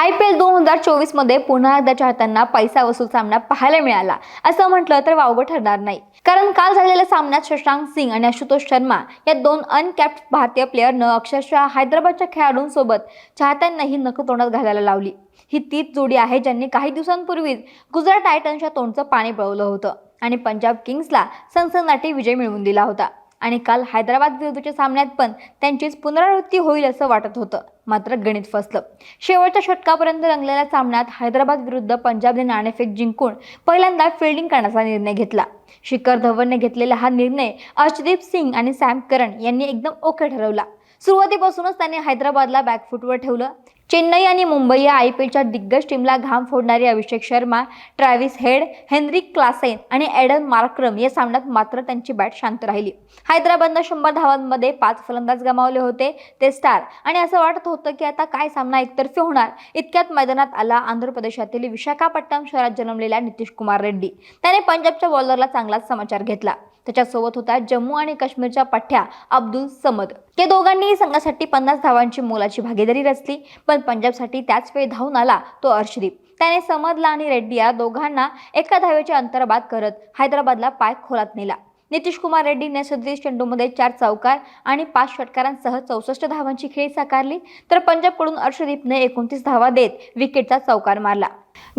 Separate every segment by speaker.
Speaker 1: I P L दोन हजार चोवीसमध्ये पुन्हा एकदा चाहत्यांना पैसा वसूल सामना पाहायला मिळाला. असं म्हटलं तर वावगं ठरणार नाही. कारण काल झालेल्या सामन्यात शशांक सिंग आणि आशुतोष शर्मा या दोन अनकॅप्ड भारतीय प्लेयरनं अक्षरशः हैदराबादच्या खेळाडूंसोबत चाहत्यांनाही नख तोंडात घालायला लावली. ही तीच जोडी आहे ज्यांनी काही दिवसांपूर्वीच गुजरात टायटन्सच्या तोंडचं पाणी पळवलं होतं आणि पंजाब किंग्सला सनसनाटी विजय मिळवून दिला होता. आणि काल हैदराबाद विरुद्धच्या सामन्यात पण त्यांचीच पुनरावृत्ती होईल असं वाटत होतं. मात्र गणित फसलं. शेवटच्या षटकापर्यंत रंगलेल्या सामन्यात हैदराबाद विरुद्ध पंजाबने नाणेफेक जिंकून पहिल्यांदा फिल्डिंग करण्याचा निर्णय घेतला. शिखर धवनने घेतलेला हा निर्णय अर्शदीप सिंग आणि सॅम करन यांनी एकदम ओके ठरवला. सुरुवातीपासूनच त्यांनी हैदराबादला बॅकफुटवर ठेवलं. चेन्नई आणि मुंबई या आय पी एलच्या दिग्गज टीमला घाम फोडणारे Abhishek Sharma Travis Head Heinrich Klaasen आणि एडन मार्क्रम या सामन्यात मात्र त्यांची बॅट शांत राहिली. हैदराबादनं शंभर धावांमध्ये पाच फलंदाज गमावले होते ते स्टार. आणि असं वाटत होतं की आता काय सामना एकतर्फी होणार? इतक्यात मैदानात आला आंध्र प्रदेशातील विशाखापट्टणम शहरात जन्मलेला नितीश कुमार रेड्डी. त्याने पंजाबच्या बॉलरला चांगलाच समाचार घेतला. त्याच्यासोबत होता जम्मू आणि काश्मीरच्या पठ्ठ्या अब्दुल समद. या दोघांनीही संघासाठी पन्नास धावांची मोलाची भागीदारी रचली पण पंजाबसाठी त्याच वेळी धावून आला तो अर्शदीप. त्याने समदला आणि रेड्डी या दोघांना एका धावेच्या अंतर्बाद करत हैदराबादला पाय खोलात नेला. नितीश कुमार रेड्डीने सदतीस चेंडूमध्ये चार चौकार आणि पाच षटकारांसह चौसष्ट धावांची खेळी साकारली तर पंजाबकडून अर्शदीपने एकोणतीस धावा देत विकेटचा चौकार मारला.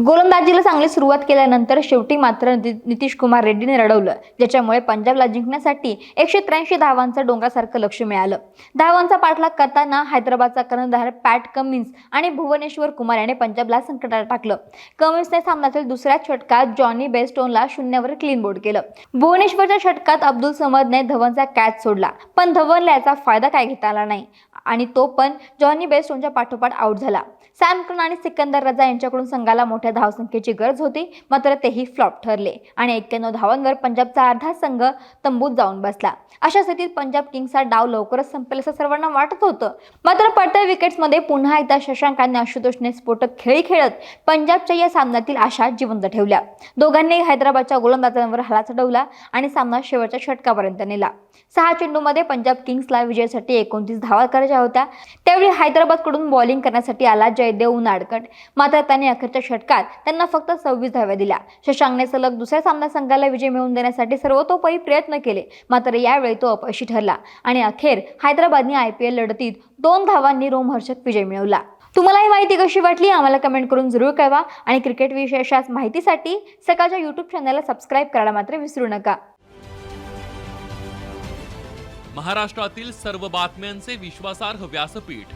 Speaker 1: गोलंदाजीला चांगली सुरुवात केल्यानंतर शेवटी मात्र नितीश कुमार रेड्डीने रडवलं. ज्याच्यामुळे पंजाबला जिंकण्यासाठी एकशे त्र्याऐंशी धावांचं डोंगरासारखं लक्ष मिळालं. धावांचा पाठलाग करताना हैदराबादचा कर्णधार पॅट कमिन्स आणि भुवनेश्वर कुमार याने पंजाबला संकटात टाकलं. कमिन्सने सामन्यातील दुसऱ्या षटकात जॉनी बेस्टोनला शून्यावर क्लीन बोर्ड केलं. भुवनेश्वरच्या षटकात अब्दुल समदने धवनचा कॅच सोडला पण धवनला याचा फायदा काय घेता आला नाही? आणि तो पण जॉनी बेस्टोनच्या पाठोपाठ आउट झाला. सॅम आणि सिकंदर रजा यांच्याकडून संघाला मोठ्या धावसंख्येची गरज होती मात्र तेही फ्लॉप ठरले. आणि एक्क्याण्णव धावांवर पंजाबचा अर्धा संघ तंबूत जाऊन बसला. अशा स्थितीत पंजाब किंग्सचा डाव लवकरच संपेल असं सर्वांना वाटत होतं. मात्र पडत्या विकेट्समध्ये पुन्हा एकदा शशांक आणि आशुतोषने स्फोटक खेळी खेळत पंजाबच्या या सामन्यातील आशा जिवंत ठेवल्या. दोघांनी हैदराबादच्या गोलंदाजांवर हल्ला चढवला आणि सामना शेवटच्या षटकापर्यंत नेला. सहा चेंडूमध्ये पंजाब किंग्सला विजयासाठी एकोणतीस धावा करायच्या होत्या. त्यावेळी हैदराबादकडून बॉलिंग करण्यासाठी आला जयदेव उनाडकट मात्र त्याने अखेरच्या षटकात त्यांना फक्त सव्वीस धाव्या दिल्या. शशांकने सलग दुसऱ्या सामना संघाला विजय मिळवून देण्यासाठी सर्वतोपरी प्रयत्न केले. मात्र यावेळी तो अपयशी ठरला आणि अखेर हैदराबादने आय पी एल लढतीत दोन धावांनी रोमहर्षक विजय मिळवला. तुम्हाला ही माहिती कशी वाटली आम्हाला कमेंट करून जरूर कळवा आणि क्रिकेट विशेष माहितीसाठी सकाळच्या यूट्यूब चॅनलला सबस्क्राईब करायला मात्र विसरू नका.
Speaker 2: महाराष्ट्रातील सर्व बातम्यांचे विश्वासार्ह व्यासपीठ